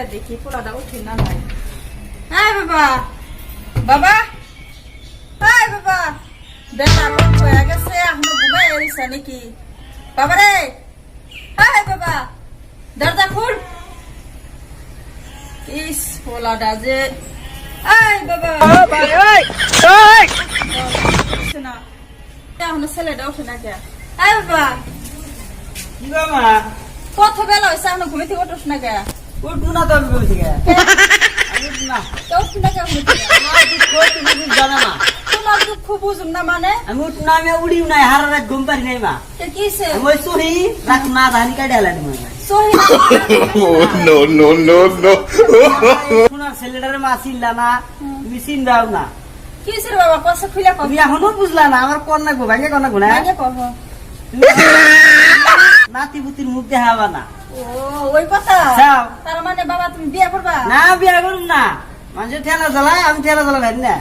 দিয়া দেখি পোলাটা উঠে না নাই। হ্যাঁ বাবা বাবা হাই বাবা। বেটা লোক হয়ে গেছে এখনও ঘুমাই এসে নাকি? বাবা রে হাই বাবা দরজা খুল। ইস পোলাটা যে। এই বাবা। উঠছে না। এখনও ছেলেটা উঠে না কে? এই বাবা। কি মা কত বেলা হয়েছে এখনও ঘুমে থেকে উঠোস না কে? উঠবো না তো আমি ঘুম থেকে। উঠবো না। তো উঠবি না কে আমার দুঃখ তুমি বুঝ না। তোমার দুঃখ বুঝুম না মানে? আমি উঠবো না আমি উড়িও নাই হারা রাত ঘুম পারি নাই মা। কে কিসে আমি ওই সহি রাত না ধানি কাটে আলাম সহি no no no no! শোনার ছেলেটারে মা চিনলা না তুমি চিনবাও না। কিসে বাবা? কষ্ট খুলে কব? এখনও বুঝলা না আমার কন্যা গো ভাঙ্গে কন্যা গো না নাতি পুতির মুখ দেখাবা না। ওই কথা। তার মানে বাবা তুমি বিয়ে করবা? না বিয়া না। ঠেলা জ্বালায় আমি ঠেলা জ্বালা ভাই না।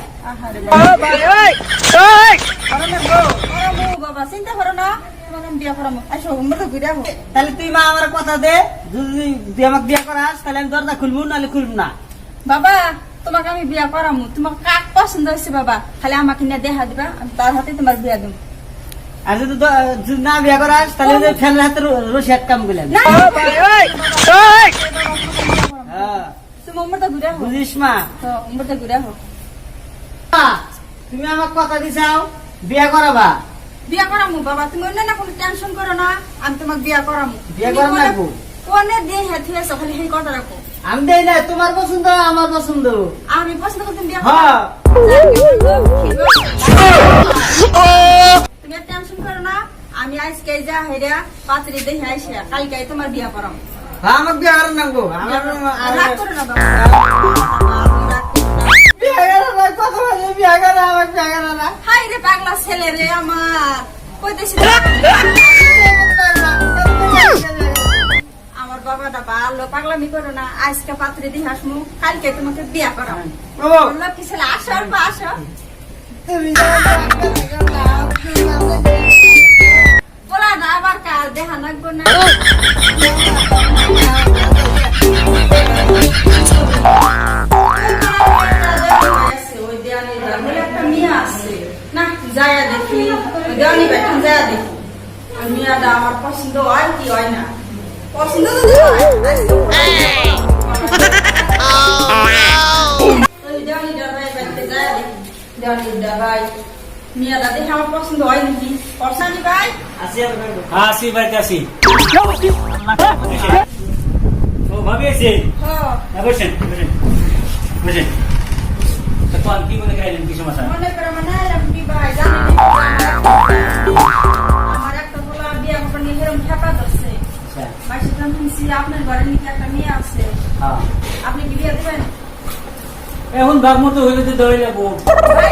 বাবা করো না গো করো মু চিন্তা করো না। তোমাকে তাহলে তুই আমার কথা দে। যদি আমাকে বিয়া করাস তাহলে আমি দরজা খুলবো নাহলে খুলবো না। বাবা তোমাকে আমি বিয়ে করামু। তোমার কাক পছন্দ হয়েছে বাবা। খালি আমাকে নিয়ে দেখা দিবা আমি তার হাতে তোমার বিয়ে দেবো আর যদি না বিয়া করাস তাহলে ওই যে ফ্যানের হাতে র- রশি এক কাম করলাম। না। হ্যাঁ। তুমি বুঝিস মা। আমাকে কথা দিছাও বিয়া করাবা? বিয়া করামু বাবা তুমি অন্য না কোনো টেনশন করো না আমি তোমাকে বিয়া করামু। বিয়া তুমি করাম কোনে- রাখব? কোনে দিয়ে হেঁথে আছো খালি সেই কথা রাখো আমি দেই না তোমার পছন্দ আমার পছন্দ। আমি পছন্দ করে তুমি বিয়া হ্যাঁ তুমি টেনশন করো না আমি আজকে যা হেরা পাত্রী দেখে আইসা কালকে তোমার বিয়া করাম। হ্যাঁ, আমাকে বিয়া করার নামবো আমার রাগ করো না বাবা। হাই রে পাগলা ছেলে রে আমার। কইতেছি আমার বাবাটা ভালো পাগলামি করো না। আজকে পাত্রী দেখে আসমু কালকে তোমাকে বিয়া করাম। ও, লক্ষ্মী ছেলে আসো অল্প আসো। তুমি আবার কাল দেখা লাগবো না মেয়ে দেখি। দেওয়ানি দেখি। মেয়েটা আমার পছন্দ হয় কি হয় না পছন্দ হয়, ওই দেওয়ানিটার ভাই বাড়িতে যাইয়া দেখি। ভাই, মেয়েটা দেখে আমার পছন্দ হয় নাকি পছন্দ ভাই? আসি ভাই। আসি ও ভাবি আছে হ্যাঁ হ্যাঁ, বসেন বসেন বসেন। তা কি মনে করাইলেন কি সমস্যা? মনে করে মানে এরকম কি ভাই জানেন আমার একটা বলা বিয়ে করতে নিয়ে এরকম ঠেকা ধরছে। আচ্ছা। আপনার ঘরে একটা মেয়ে আছে। হ্যাঁ। আপনি কি বিয়ে দেবেন? এখন ভাগ মতো হইলে তো লাগবো ভাই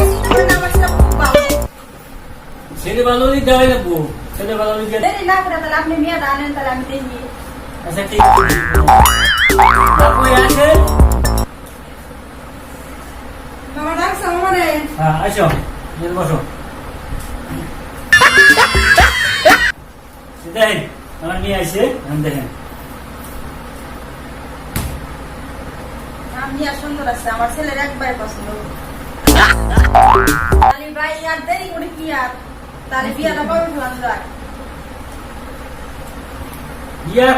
ছেলে ভালো হলে দেওয়াই লাগবো ছেলে ভালো হলে না করে তাহলে আপনি মেয়েটা আনেন তাহলে আমি দেখি আচ্ছা ঠিক আছে আপু আছে বাবা ডাকছে হ্যাঁ আসো বসো দেখেন আমার মেয়ে আছে আমি দেখেন আমি আর সুন্দর আছে আমার ছেলের একবারে পছন্দ তাহলে ভাই আর দেরি করে কি আর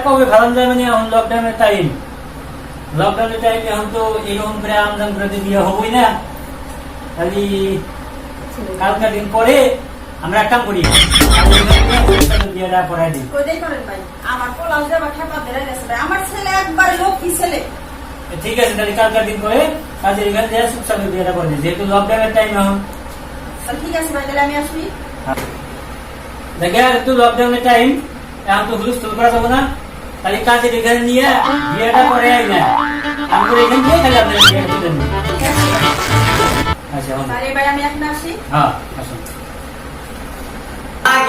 কবে যায় মানে এখন লকডাউনের টাইম লকডাউনের টাইম এখন তো এরকম করে আমদাম করে বিয়ে হবই না। খালি কালকা দিন পরে আমরা একটা করি বিয়েটা করাই দিই। আমার পোলাও গেছে ছেলে একবারে লক্ষ্মী ছেলে? ঠিক আছে তাহলে কালকার দিন করে কাজের এখানে দেওয়া সুখসামে বিয়েটা করে দিই যেহেতু লকডাউনের টাইম এখন। ঠিক আছে ভাই তাহলে আমি আসি। দেখে একটু লকডাউনের টাইম এখন তো হুলস্থুল করা যাব না। তাহলে কাজের এখানে নিয়ে বিয়েটা করে আই না। আমরা এখানে দিয়ে খালি আপনার বিয়েটা করে আচ্ছা আমি এখন আসি। হ্যাঁ আসুন।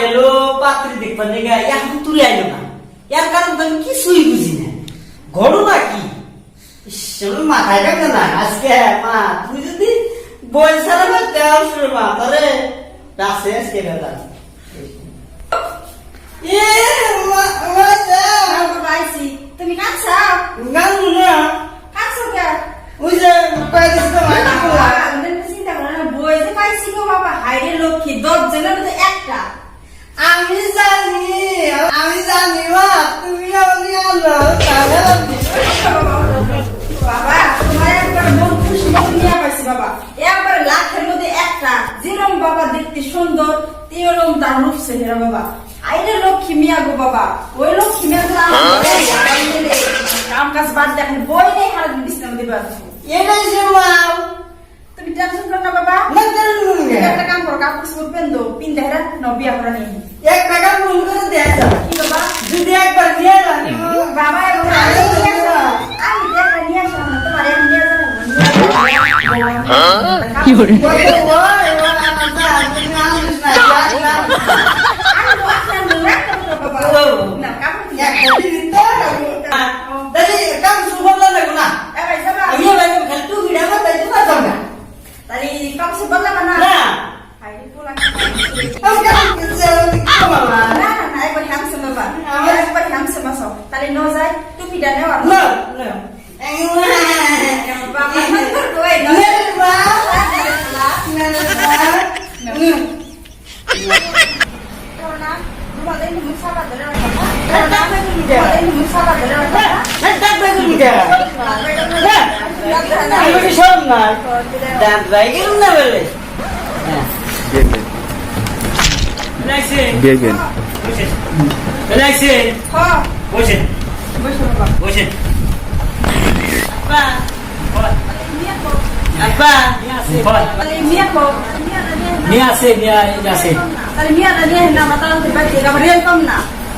গেল পাত্রী দেখবার লেগে এখন তুলে আইলো না। এর কারণ তো আমি কিছুই বুঝি না। ঘটনা কি? মাথায় না। আজকে মা তুই যদি বই সারা মা তাহলে Francês, que é verdade. তুমি কাঁদছো কাঁদছো না কাঁদছো কে ওই যে পাইছি তো আমাদের চিন্তা করো না বই যে পাইছি গো বাবা হাইরে লক্ষ্মী দশ জনের একটা আমি জানি আমি বাবা দেখতে সুন্দর তেরম তার রূপ সেহেরা বাবা আইরে লক্ষ্মী মিয়া গো বাবা ওই লক্ষ্মী মিয়া আইলে কাম কাজ বাদ দেখেন বই নেই বিছনার মধ্যে এটাই মা তুমি টেনশন করো না বাবা একটা কাম করো কাপড় চোপড় পেন দো পিন দেখে নবিয়া করে নেই এক টাকা ফোন করে দেয় কি বাবা যদি একবার বাবা আমি দেখা নিয়ে আসো না তোমার এখন নিয়ে যাব কি করে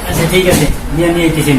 আচ্ছা ঠিক আছে নিয়ে নিয়ে বাবা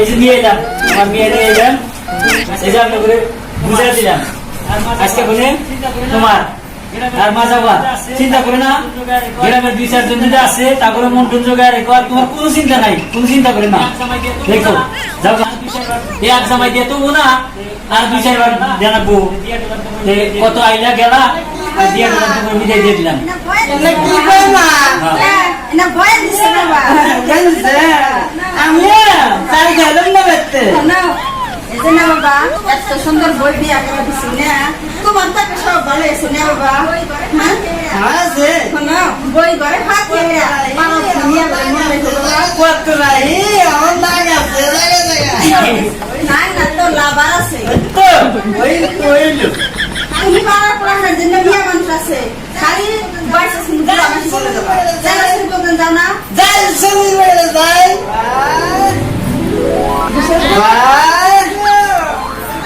এই যে নিয়ে আমার মেয়ে নিয়ে এই যে বুঝাই দিলাম। আজকে বলে তোমার আর মা যাবা। চিন্তা করে না গ্রামের দুই চারজন যদি আছে তারপরে মন টন জোগায় রেখো। আর তোমার কোনো চিন্তা নাই কোনো চিন্তা করে না। দেখো যাও। এই এক জামাই দিয়ে তো না আর দুই চারবার জানাব কত আইলা গেলা আর দিয়ে দিলাম তোমার মিটাই দিয়ে দিলাম। না ভয় দিছে বাবা জানছে আমি তাই গেলাম না বেতে না যে না বাবা এত সুন্দর বই দিয়া করে দিছি না তোমার তো সব ভালো এসে না বাবা হ্যাঁ আছে শোনো বই ঘরে রেখো বাবা কত নাই আমার নাগ আছে লাগে লাগে নাই না তো লাভ আছে তো ওই কইলো তুমি পাড়ার পড়ানোর জন্য বিয়া মানুষ আছে খালি বয়স শুনতে আমি বলে দেবো। যারা শুরু করবেন যাও না। যাই সবই বেড়ে যাই।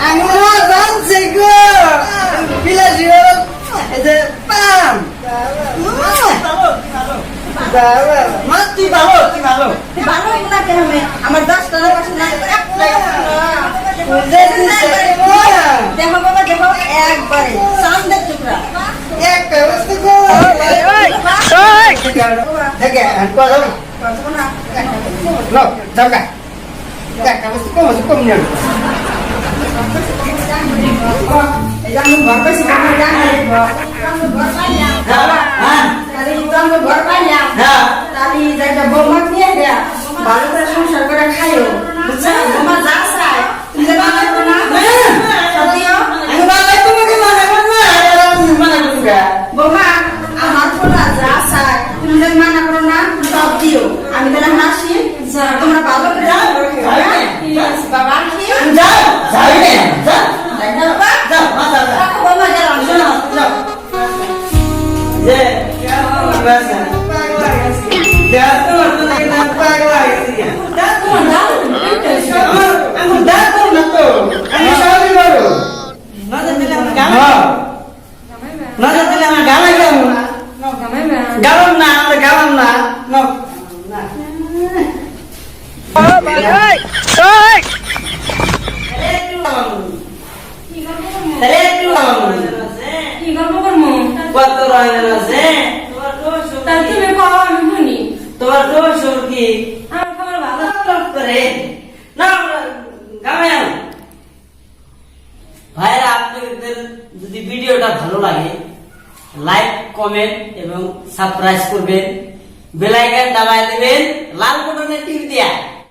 আমি না জানছি গো। বিলাসী হলো এই যে পাম। মা তুই ভালো তুই ভালো। ভালো না কেন আমার দশ টাকার পাশে নাই। দেখো বাবা দেখো একবারে। চান্দের টুকরা ঘর পাইলাম হ্যাঁ তাহলে যাইটা বৌমা নিয়ে দেয়া ভালো করে সংসার করে খাইও বুঝছ নজর দিলে আমার গান নজর দিলে আমার গান গাম গালাম না আমরা গালাম না। কত রঙের আছে তা তুমি কও আমি শুনি তোমার দোষ কি আমার খবর ভালো টপ করে না আমরা গামে আনো ভাইরা আপনাদের যদি ভিডিওটা ভালো লাগে কমেন্ট এবং সাবস্ক্রাইব করবেন। বেলাইকন দাবায় দেবেন লাল বটনে টিপ দিয়া।